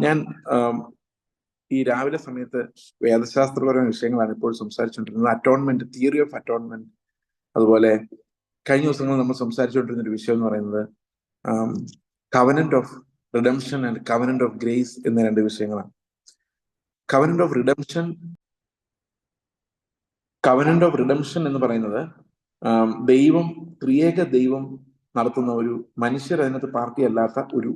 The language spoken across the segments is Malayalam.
ഞാൻ ഈ രാവിലെ സമയത്ത് വേദശാസ്ത്രപരമായ വിഷയങ്ങളാണ് ഇപ്പോൾ സംസാരിച്ചുകൊണ്ടിരുന്നത് അറ്റോൺമെന്റ് തിയറി ഓഫ് അറ്റോൺമെന്റ് അതുപോലെ കഴിഞ്ഞ ദിവസങ്ങളിൽ നമ്മൾ സംസാരിച്ചുകൊണ്ടിരുന്ന ഒരു വിഷയം എന്ന് പറയുന്നത് covenant of redemption and covenant of grace എന്ന രണ്ട് വിഷയങ്ങളാണ്. Covenant of redemption covenant of redemption എന്ന് പറയുന്നത് ദൈവം ത്രിയേക ദൈവം നടത്തുന്ന ഒരു മനുഷ്യർ അതിനകത്ത് പാർട്ടി അല്ലാത്ത ഒരു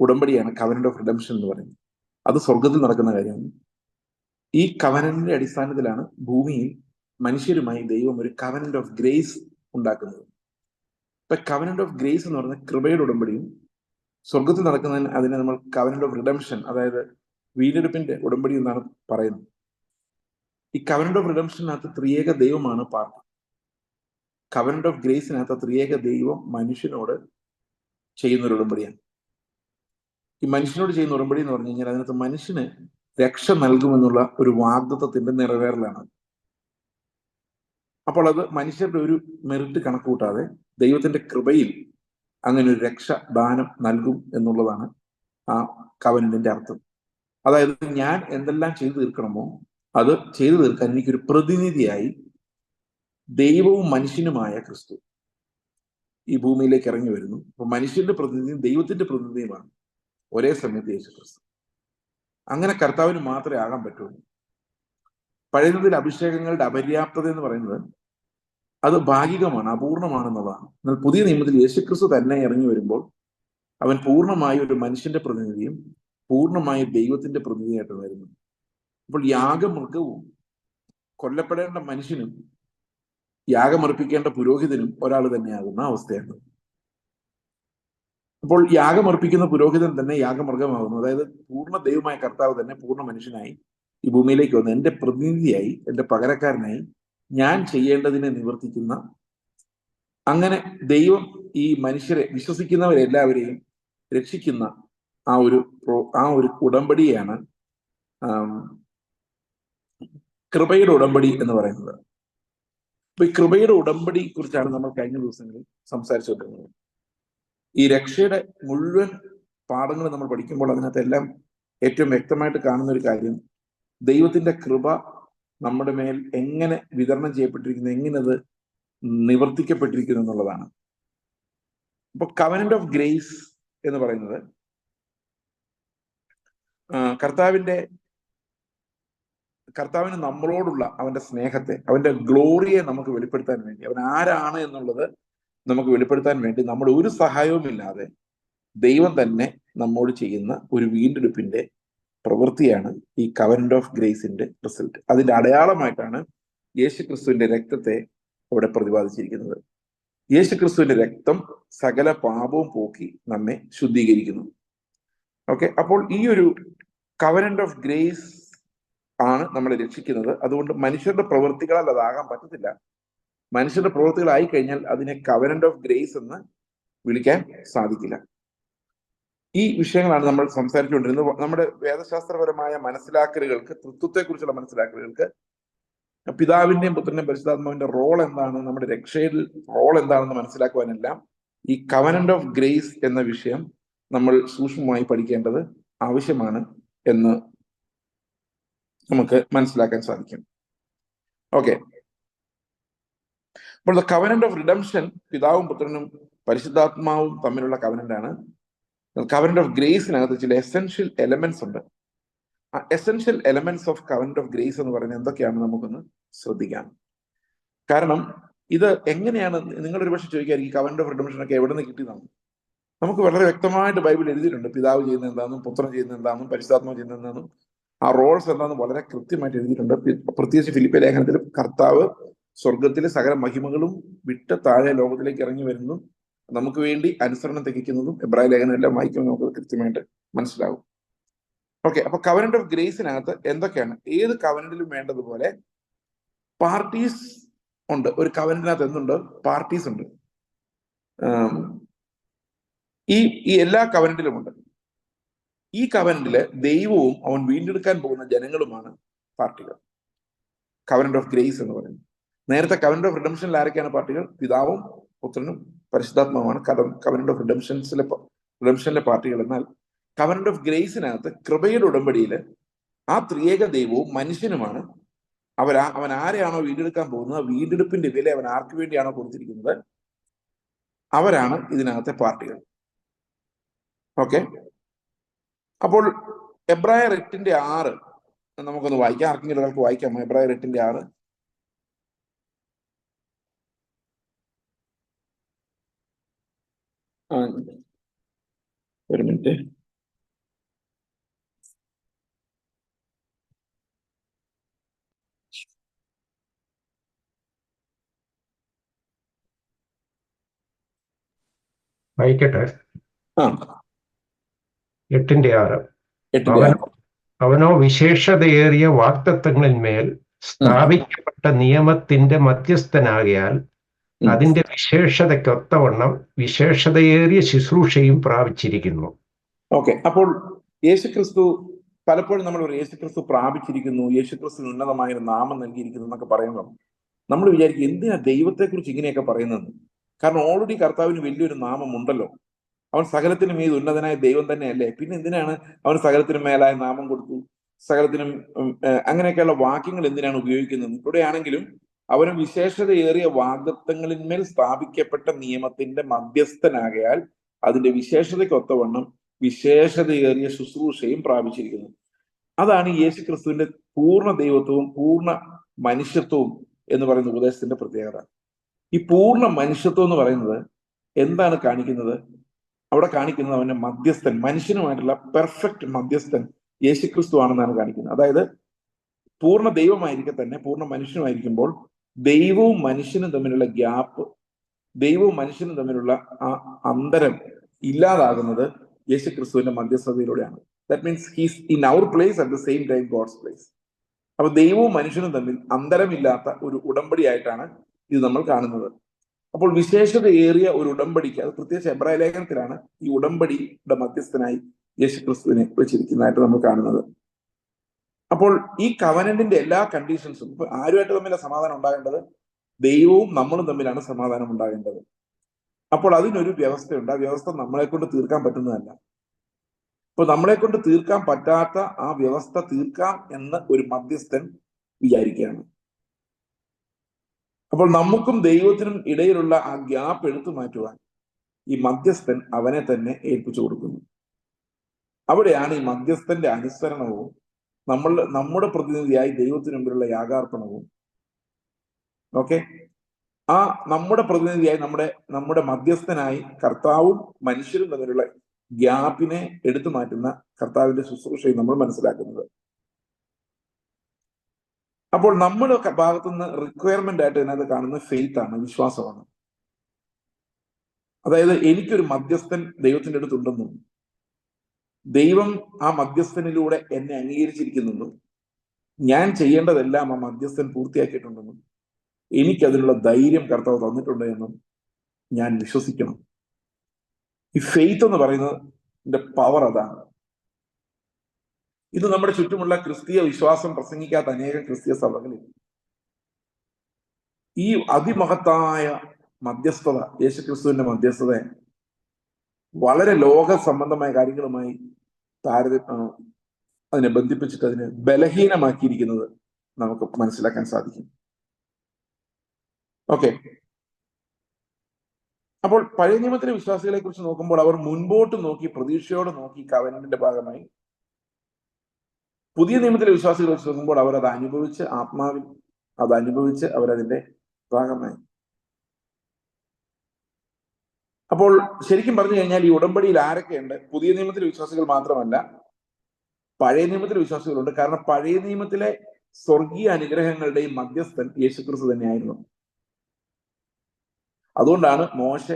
ഉടമ്പടിയാണ് കവനന്റ് ഓഫ് റിഡംഷൻ എന്ന് പറയുന്നത്. അത് സ്വർഗത്തിൽ നടക്കുന്ന കാര്യമാണ്. ഈ കവനന്റിന്റെ അടിസ്ഥാനത്തിലാണ് ഭൂമിയിൽ മനുഷ്യരുമായി ദൈവം ഒരു കവനന്റ് ഓഫ് ഗ്രേസ് ഉണ്ടാക്കുന്നത്. ഇപ്പൊ കവനന്റ് ഓഫ് ഗ്രേസ് എന്ന് പറയുന്ന കൃപയുടെ ഉടമ്പടിയും സ്വർഗത്തിൽ നടക്കുന്നതിന് അതിനെ നമ്മൾ കവനന്റ് ഓഫ് റിഡംഷൻ അതായത് വീണ്ടെടുപ്പിന്റെ ഉടമ്പടി എന്നാണ് പറയുന്നത്. ഈ കവനന്റ് ഓഫ് റിഡംഷനകത്ത് ത്രിയേക ദൈവമാണ് പാർട്ടി. കവനന്റ് ഓഫ് ഗ്രേസിനകത്ത് ത്രിയേക ദൈവം മനുഷ്യനോട് ചെയ്യുന്ന ഒരു ഉടമ്പടിയാണ്. ഈ മനുഷ്യനോട് ചെയ്യുന്ന ഉടമ്പടി എന്ന് പറഞ്ഞു കഴിഞ്ഞാൽ അതിനകത്ത് മനുഷ്യന് രക്ഷ നൽകുമെന്നുള്ള ഒരു വാഗ്ദത്വത്തിന്റെ നിറവേറലാണ് അപ്പോൾ അത് മനുഷ്യരുടെ ഒരു മെറിറ്റ് കണക്ക് കൂട്ടാതെ ദൈവത്തിന്റെ കൃപയിൽ അങ്ങനെ ഒരു രക്ഷ ദാനം നൽകും എന്നുള്ളതാണ് ആ കവനന്റിന്റെ അർത്ഥം. അതായത് ഞാൻ എന്തെല്ലാം ചെയ്തു തീർക്കണമോ അത് ചെയ്തു തീർക്കാൻ എനിക്കൊരു പ്രതിനിധിയായി ദൈവവും മനുഷ്യനുമായ ക്രിസ്തു ഈ ഭൂമിയിലേക്ക് ഇറങ്ങി വരുന്നു. അപ്പൊ മനുഷ്യന്റെ പ്രതിനിധിയും ദൈവത്തിന്റെ പ്രതിനിധിയുമാണ്. ഒരേ സമയത്ത് യേശു ക്രിസ്തു. അങ്ങനെ കർത്താവിന് മാത്രമേ ആകാൻ പറ്റുള്ളൂ. പഴയതിൽ അഭിഷേകങ്ങളുടെ അപര്യാപ്തത എന്ന് പറയുന്നത് അത് ഭാഗികമാണ് അപൂർണമാണെന്നുള്ളതാണ്. എന്നാൽ പുതിയ നിയമത്തിൽ യേശുക്രിസ്തു തന്നെ ഇറങ്ങി വരുമ്പോൾ അവൻ പൂർണമായ ഒരു മനുഷ്യന്റെ പ്രതിനിധിയും പൂർണമായ ദൈവത്തിന്റെ പ്രതിനിധിയായിട്ട് വരുന്നു. അപ്പോൾ യാഗമൃഗവും കൊല്ലപ്പെടേണ്ട മനുഷ്യനും യാഗമർപ്പിക്കേണ്ട പുരോഹിതനും ഒരാൾ തന്നെയാകുന്ന അവസ്ഥയാണ്. അപ്പോൾ യാഗമർപ്പിക്കുന്ന പുരോഹിതൻ തന്നെ യാഗമൃഗമാകുന്നു അതായത് പൂർണ ദൈവമായ കർത്താവ് തന്നെ പൂർണ മനുഷ്യനായി ഈ ഭൂമിയിലേക്ക് വന്ന്. എന്റെ പ്രതിനിധിയായി എന്റെ പകരക്കാരനായി ഞാൻ ചെയ്യേണ്ടതിനെ നിവർത്തിക്കുന്ന അങ്ങനെ ദൈവം ഈ മനുഷ്യരെ വിശ്വസിക്കുന്നവരെല്ലാവരെയും രക്ഷിക്കുന്ന ആ ഒരു ആ ഒരു ഉടമ്പടിയാണ് കൃപയുടെ ഉടമ്പടി എന്ന് പറയുന്നത്. അപ്പൊ ഈ കൃപയുടെ ഉടമ്പടി കുറിച്ചാണ് നമ്മൾ കഴിഞ്ഞ ദിവസങ്ങളിൽ സംസാരിച്ചുകൊണ്ടിരുന്നത്. ഈ രക്ഷയുടെ മുഴുവൻ പാഠങ്ങൾ നമ്മൾ പഠിക്കുമ്പോൾ അതിനകത്ത് എല്ലാം ഏറ്റവും വ്യക്തമായിട്ട് കാണുന്ന ഒരു കാര്യം ദൈവത്തിന്റെ കൃപ നമ്മുടെ മേൽ എങ്ങനെ വിതരണം ചെയ്യപ്പെട്ടിരിക്കുന്നു എങ്ങനെ അത് നിവർത്തിക്കപ്പെട്ടിരിക്കുന്നു എന്നുള്ളതാണ്. അപ്പൊ കവനന്റ് ഓഫ് ഗ്രേസ് എന്ന് പറയുന്നത് കർത്താവിന്റെ കർത്താവിന് നമ്മളോടുള്ള അവന്റെ സ്നേഹത്തെ അവന്റെ ഗ്ലോറിയെ നമുക്ക് വെളിപ്പെടുത്താൻ വേണ്ടി അവൻ ആരാണ് എന്നുള്ളത് നമുക്ക് വെളിപ്പെടുത്താൻ വേണ്ടി നമ്മൾ ഒരു സഹായവുമില്ലാതെ ദൈവം തന്നെ നമ്മോട് ചെയ്യുന്ന ഒരു വീണ്ടെടുപ്പിന്റെ പ്രവൃത്തിയാണ് ഈ കവനന്റ് ഓഫ് ഗ്രേസിന്റെ റിസൾട്ട് അതിന്റെ അടയാളമായിട്ടാണ് യേശു ക്രിസ്തുവിന്റെ രക്തത്തെ അവിടെ പ്രതിപാദിച്ചിരിക്കുന്നത്. യേശു ക്രിസ്തുവിന്റെ രക്തം സകല പാപവും പോക്കി നമ്മെ ശുദ്ധീകരിക്കുന്നു. ഓക്കെ അപ്പോൾ ഈ ഒരു കവനന്റ് ഓഫ് ഗ്രേസ് ആണ് നമ്മളെ രക്ഷിക്കുന്നത്. അതുകൊണ്ട് മനുഷ്യരുടെ പ്രവൃത്തികളാൽ അതാകാൻ പറ്റത്തില്ല. മനുഷ്യരുടെ പ്രവൃത്തികളായി കഴിഞ്ഞാൽ അതിനെ കവനന്റ് ഓഫ് ഗ്രേസ് എന്ന് വിളിക്കാൻ സാധിക്കില്ല. ഈ വിഷയങ്ങളാണ് നമ്മൾ സംസാരിച്ചുകൊണ്ടിരുന്നത്. നമ്മുടെ വേദശാസ്ത്രപരമായ മനസ്സിലാക്കലുകൾക്ക് തൃത്വത്തെക്കുറിച്ചുള്ള മനസ്സിലാക്കലുകൾക്ക് പിതാവിന്റെയും പുത്രന്റെയും പരിശുദ്ധാത്മാവിന്റെ റോൾ എന്താണ് നമ്മുടെ രക്ഷയിൽ റോൾ എന്താണെന്ന് മനസ്സിലാക്കുവാനെല്ലാം ഈ കവനന്റ് ഓഫ് ഗ്രേസ് എന്ന വിഷയം നമ്മൾ സൂക്ഷ്മമായി പഠിക്കേണ്ടത് ആവശ്യമാണ് എന്ന് നമുക്ക് മനസ്സിലാക്കാൻ സാധിക്കും. ഓക്കെ അപ്പോൾ ദ കവനന്റ് ഓഫ് റിഡംഷൻ പിതാവും പുത്രനും പരിശുദ്ധാത്മാവും തമ്മിലുള്ള കവനന്റ് ആണ്. കവനന്റ് ഓഫ് ഗ്രേസിനകത്ത് ചില എസെൻഷ്യൽ എലമെന്റ്സ് ഉണ്ട്. ആ essential elements of covenant of grace എന്ന് പറയുന്നത് എന്തൊക്കെയാണ് നമുക്കൊന്ന് ശ്രദ്ധിക്കാം. കാരണം ഇത് എങ്ങനെയാണ് നിങ്ങൾ ഒരു പക്ഷെ ചോദിക്കായിരിക്കും കവനന്റ് ഓഫ് റിഡംഷൻ ഒക്കെ എവിടെ നിന്ന് കിട്ടിയതാണ് നമുക്ക് വളരെ വ്യക്തമായിട്ട് ബൈബിൾ എഴുതിയിട്ടുണ്ട്. പിതാവ് ചെയ്യുന്ന എന്താണെന്നും പുത്രൻ ചെയ്യുന്ന എന്താണെന്നും പരിശുദ്ധാത്മാവ് ചെയ്യുന്ന എന്താണെന്നും. ആ റോൾസ് എന്താണെന്ന് വളരെ കൃത്യമായിട്ട് എഴുതിയിട്ടുണ്ട്. പ്രത്യേകിച്ച് ഫിലിപ്പ ലേഖനത്തിൽ കർത്താവ് സ്വർഗത്തിലെ സകല മഹിമകളും വിട്ട് താഴെ ലോകത്തിലേക്ക് ഇറങ്ങി വരുന്നതും നമുക്ക് വേണ്ടി അനുസരണം തികയ്ക്കുന്നതും എബ്രാഹിം ലേഖനം എല്ലാം വായിക്കുമ്പോൾ നമുക്ക് കൃത്യമായിട്ട് മനസ്സിലാവും. ഓക്കെ അപ്പൊ കവനന്റ് ഓഫ് ഗ്രേസിനകത്ത് എന്തൊക്കെയാണ്? ഏത് കവനന്റിലും വേണ്ടതുപോലെ പാർട്ടീസ് ഉണ്ട്. ഒരു കവനന്റിനകത്ത് എന്തുണ്ട്? പാർട്ടീസ് ഉണ്ട്. ഈ ഈ എല്ലാ കവനന്റിലും ഉണ്ട്. ഈ കവനന്റിൽ ദൈവവും അവൻ വീണ്ടെടുക്കാൻ പോകുന്ന ജനങ്ങളുമാണ് പാർട്ടികൾ കവനന്റ് ഓഫ് ഗ്രേസ് എന്ന് പറയുന്നത്. നേരത്തെ കവനന്റ് ഓഫ് റിഡംഷനിൽ ആരൊക്കെയാണ് പാർട്ടികൾ? പിതാവും പുത്രനും പരിശുദ്ധാത്മാവാണ് കവനന്റ് ഓഫ് റിഡംഷൻസിലെ റിഡംഷനിലെ പാർട്ടികൾ. എന്നാൽ കവനന്റ് ഓഫ് ഗ്രേസിനകത്ത് കൃപയുടെ ഉടമ്പടിയിൽ ആ ത്രിയേക ദൈവവും മനുഷ്യനുമാണ്. അവരാ അവൻ ആരെയാണോ വീണ്ടെടുക്കാൻ പോകുന്നത്? ആ വീണ്ടെടുപ്പിന്റെ വില അവൻ ആർക്ക് വേണ്ടിയാണോ കൊടുത്തിരിക്കുന്നത്? അവരാണ് ഇതിനകത്തെ പാർട്ടികൾ. ഓക്കെ? അപ്പോൾ എബ്രായർ എട്ടിന്റെ ആറ് നമുക്കൊന്ന് വായിക്കാം. ആർക്കെങ്കിലും ഒരാൾക്ക് വായിക്കാമോ? എബ്രായർ എട്ടിന്റെ ആറ്. ഒരു മിനിറ്റ് വായിക്കട്ടെ എട്ടിന്റെ ആറ്. അവനോ വിശേഷതയേറിയ വാക്തത്വങ്ങളിന്മേൽ സ്ഥാപിക്കപ്പെട്ട നിയമത്തിന്റെ മധ്യസ്ഥനാകിയാൽ. അതിന്റെ വിശേഷതയ്ക്കൊത്തവണ്ണം വിശേഷതയേറിയ ശുശ്രൂഷയും പ്രാപിച്ചിരിക്കുന്നു. ഓക്കെ അപ്പോൾ യേശുക്രിസ്തു പലപ്പോഴും നമ്മൾ ഒരു യേശുക്രിസ്തു പ്രാപിച്ചിരിക്കുന്നു യേശുക്രിസ്തു ഉന്നതമായ ഒരു നാമം നൽകിയിരിക്കുന്നു എന്നൊക്കെ പറയുമ്പോൾ നമ്മൾ വിചാരിക്കും എന്തിനാ ദൈവത്തെക്കുറിച്ച് ഇങ്ങനെയൊക്കെ പറയുന്നത്? കാരണം ഓൾറെഡി കർത്താവിന് വലിയൊരു നാമമുണ്ടല്ലോ. അവൻ സകലത്തിനും മീത് ഉന്നതനായ ദൈവം തന്നെയല്ലേ? പിന്നെ എന്തിനാണ് അവൻ സകലത്തിനും മേലായ നാമം കൊടുത്തു? സകലത്തിനും അങ്ങനെയൊക്കെയുള്ള വാക്യങ്ങൾ എന്തിനാണ് ഉപയോഗിക്കുന്നത്? ഇവിടെയാണെങ്കിലും അവന് വിശേഷതയേറിയ വാഗ്ദത്തങ്ങളിന്മേൽ സ്ഥാപിക്കപ്പെട്ട നിയമത്തിന്റെ മധ്യസ്ഥനാകയാൽ അതിന്റെ വിശേഷതയ്ക്കൊത്തവണ്ണം വിശേഷതയേറിയ ശുശ്രൂഷയും പ്രാപിച്ചിരിക്കുന്നു. അതാണ് യേശു ക്രിസ്തുവിന്റെ പൂർണ ദൈവത്വവും പൂർണ മനുഷ്യത്വവും എന്ന് പറയുന്ന ഉപദേശത്തിന്റെ പ്രത്യേകത. ഈ പൂർണ മനുഷ്യത്വം എന്ന് പറയുന്നത് എന്താണ് കാണിക്കുന്നത്? അവിടെ കാണിക്കുന്നത് അവന്റെ മധ്യസ്ഥൻ മനുഷ്യനുമായിട്ടുള്ള പെർഫെക്റ്റ് മധ്യസ്ഥൻ യേശുക്രിസ്തു ആണെന്നാണ് കാണിക്കുന്നത്. അതായത് പൂർണ ദൈവമായിരിക്കെ തന്നെ പൂർണ മനുഷ്യനുമായിരിക്കുമ്പോൾ ദൈവവും മനുഷ്യനും തമ്മിലുള്ള ഗ്യാപ്പ് ദൈവവും മനുഷ്യനും തമ്മിലുള്ള ആ അന്തരം ഇല്ലാതാകുന്നത് യേശു ക്രിസ്തുവിന്റെ മധ്യസ്ഥതയിലൂടെയാണ്. That means he's in our place at the same time God's place അപ്പൊ ദൈവവും മനുഷ്യനും തമ്മിൽ അന്തരമില്ലാത്ത ഒരു ഉടമ്പടിയായിട്ടാണ് ഇത് നമ്മൾ കാണുന്നത്. അപ്പോൾ വിശേഷതയേറിയ ഒരു ഉടമ്പടിക്ക് അത് പ്രത്യേകിച്ച് എബ്രായ ലേഖനത്തിലാണ് ഈ ഉടമ്പടിയുടെ മധ്യസ്ഥനായി യേശു ക്രിസ്തുവിനെ വെച്ചിരിക്കുന്നതായിട്ട് നമ്മൾ കാണുന്നത്. അപ്പോൾ ഈ കവനന്റിന്റെ എല്ലാ കണ്ടീഷൻസും ഇപ്പൊ ആരുമായിട്ട് തമ്മിലാണ് സമാധാനം ഉണ്ടാകേണ്ടത്? ദൈവവും നമ്മളും തമ്മിലാണ് സമാധാനം ഉണ്ടാകേണ്ടത്. അപ്പോൾ അതിനൊരു വ്യവസ്ഥയുണ്ട്. ആ വ്യവസ്ഥ നമ്മളെ കൊണ്ട് തീർക്കാൻ പറ്റുന്നതല്ല. ഇപ്പൊ നമ്മളെ കൊണ്ട് തീർക്കാൻ പറ്റാത്ത ആ വ്യവസ്ഥ തീർക്കാം എന്ന് ഒരു മധ്യസ്ഥൻ വിചാരിക്കുകയാണ്. അപ്പോൾ നമുക്കും ദൈവത്തിനും ഇടയിലുള്ള ആ ഗ്യാപ്പ് എടുത്തു മാറ്റുവാൻ ഈ മധ്യസ്ഥൻ അവനെ തന്നെ ഏൽപ്പിച്ചു കൊടുക്കുന്നു. അവിടെയാണ് ഈ മധ്യസ്ഥന്റെ അനുസരണവും നമ്മൾ നമ്മുടെ പ്രതിനിധിയായി ദൈവത്തിന് മുമ്പിലുള്ള യാഗാർപ്പണവും. ഓക്കെ ആ നമ്മുടെ പ്രതിനിധിയായി നമ്മുടെ നമ്മുടെ മധ്യസ്ഥനായി കർത്താവും മനുഷ്യരും തമ്മിലുള്ള ഗ്യാപ്പിനെ എടുത്തു മാറ്റുന്ന കർത്താവിന്റെ ശുശ്രൂഷയും നമ്മൾ മനസ്സിലാക്കുന്നത്. അപ്പോൾ നമ്മുടെ ഭാഗത്തുനിന്ന് റിക്വയർമെന്റ് ആയിട്ട് ഇതിനകത്ത് കാണുന്ന ഫെയ്ത്ത് ആണ് വിശ്വാസമാണ്. അതായത് എനിക്കൊരു മധ്യസ്ഥൻ ദൈവത്തിന്റെ അടുത്തുണ്ടെന്നും ദൈവം ആ മധ്യസ്ഥനിലൂടെ എന്നെ അംഗീകരിച്ചിരിക്കുന്നെന്നും ഞാൻ ചെയ്യേണ്ടതെല്ലാം ആ മധ്യസ്ഥൻ പൂർത്തിയാക്കിയിട്ടുണ്ടെന്നും എനിക്കതിനുള്ള ധൈര്യം കർത്താവ് തന്നിട്ടുണ്ട് എന്നും ഞാൻ വിശ്വസിക്കണം. ഈ ഫെയ്ത്ത് എന്ന് പറയുന്നതിന്റെ പവർ അതാണ്. ഇത് നമ്മുടെ ചുറ്റുമുള്ള ക്രിസ്തീയ വിശ്വാസം പ്രസംഗിക്കാത്ത അനേകം ക്രിസ്തീയ സഭകളിൽ. ഈ അതിമഹത്തായ മധ്യസ്ഥത യേശുക്രിസ്തുവിന്റെ മധ്യസ്ഥത വളരെ ലോക സംബന്ധമായ കാര്യങ്ങളുമായി താരതമ്യ അതിനെ ബന്ധിപ്പിച്ചിട്ട് അതിനെ ബലഹീനമാക്കിയിരിക്കുന്നത് നമുക്ക് മനസ്സിലാക്കാൻ സാധിക്കും. ഓക്കെ. അപ്പോൾ പഴയ നിയമത്തിലെ വിശ്വാസികളെ കുറിച്ച് നോക്കുമ്പോൾ അവർ മുൻപോട്ട് നോക്കി പ്രതീക്ഷയോടെ നോക്കി കവനന്റെ ഭാഗമായി പുതിയ നിയമത്തിലെ വിശ്വാസികളെ വെച്ച് നോക്കുമ്പോൾ അവർ അത് അനുഭവിച്ച് ആത്മാവിൽ അത് അനുഭവിച്ച് അവരതിന്റെ ഭാഗമായി. അപ്പോൾ ശരിക്കും പറഞ്ഞു കഴിഞ്ഞാൽ ഈ ഉടമ്പടിയിൽ ആരൊക്കെയുണ്ട്? പുതിയ നിയമത്തിലെ വിശ്വാസികൾ മാത്രമല്ല പഴയ നിയമത്തിലെ വിശ്വാസികളുണ്ട്. കാരണം പഴയ നിയമത്തിലെ സ്വർഗീയ അനുഗ്രഹങ്ങളുടെയും മധ്യസ്ഥൻ യേശുക്രിസ്തു തന്നെയായിരുന്നു. അതുകൊണ്ടാണ് മോശ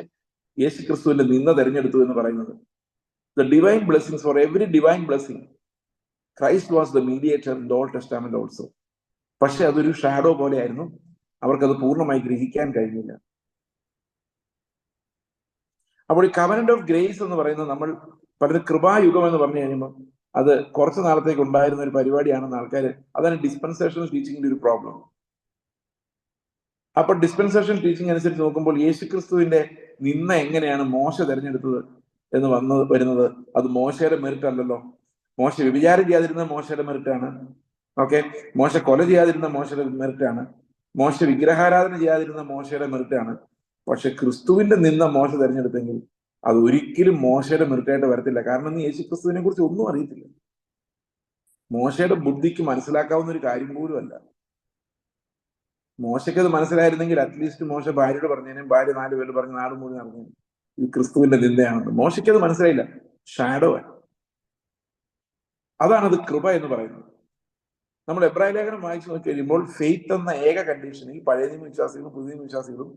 യേശുക്രിസ്തുവിന്റെ നിന്ന തെരഞ്ഞെടുത്തു എന്ന് പറയുന്നത്. The divine blessings for every divine blessing Christ was the mediator in old testament also പക്ഷെ അതൊരു ഷാഡോ പോലെയായിരുന്നു. അവർക്കത് പൂർണമായി ഗ്രഹിക്കാൻ കഴിഞ്ഞില്ല. അപ്പോൾ ഈ കവനന്റ് ഓഫ് ഗ്രേസ് എന്ന് പറയുന്നത് നമ്മൾ പലരും കൃപായുഗം എന്ന് പറഞ്ഞു കഴിയുമ്പോൾ അത് കുറച്ച് നാളത്തേക്ക് ഉണ്ടായിരുന്ന ഒരു പരിപാടിയാണെന്ന് ആൾക്കാർ അതാണ് ഡിസ്പെൻസേഷൻ ടീച്ചിങ്ങിന്റെ ഒരു പ്രോബ്ലം അപ്പൊ ഡിസ്പെൻസേഷൻ ടീച്ചിങ് അനുസരിച്ച് നോക്കുമ്പോൾ യേശുക്രിസ്തുവിന്റെ നിന്ന എങ്ങനെയാണ് മോശ തെരഞ്ഞെടുത്തത് എന്ന് വന്ന് വരുന്നത്? അത് മോശയുടെ മെറിറ്റ് അല്ലല്ലോ മോശ വ്യഭിചാരം ചെയ്യാതിരുന്ന മോശയുടെ മെറിറ്റാണ്. ഓക്കെ? മോശ കൊല ചെയ്യാതിരുന്ന മോശയുടെ മെറിറ്റാണ്. മോശ വിഗ്രഹാരാധന ചെയ്യാതിരുന്ന മോശയുടെ മെറിറ്റാണ്. പക്ഷെ ക്രിസ്തുവിന്റെ നിന്ന മോശ തിരഞ്ഞെടുത്തെങ്കിൽ അത് ഒരിക്കലും മോശയുടെ മെറിറ്റായിട്ട് വരത്തില്ല. കാരണം നീ യേശു ക്രിസ്തുവിനെ കുറിച്ച് ഒന്നും അറിയത്തില്ല. മോശയുടെ ബുദ്ധിക്ക് മനസ്സിലാക്കാവുന്ന ഒരു കാര്യം പോലും അല്ല. മോശയ്ക്ക് അത് മനസ്സിലായിരുന്നെങ്കിൽ അറ്റ്ലീസ്റ്റ് മോശ ഭാര്യയോട് പറഞ്ഞേനെ ഭാര്യ നാല് പേര് പറഞ്ഞ് നാട് മൂന്ന് നടന്നു ഇത് ക്രിസ്തുവിന്റെ നിന്ദയാണെന്ന്. മോശയ്ക്ക് അത് മനസ്സിലായില്ല. ഷാഡോ ആണ്. അതാണത് കൃപ എന്ന് പറയുന്നത്. നമ്മൾ എബ്രാഹിം ലേഖനം വായിച്ചു നോക്കി കഴിയുമ്പോൾ ഫെയ്ത്ത് എന്ന ഏക കണ്ടീഷനിൽ പഴയ നിയമ വിശ്വാസികളും പുതിയ നിയമ വിശ്വാസികളും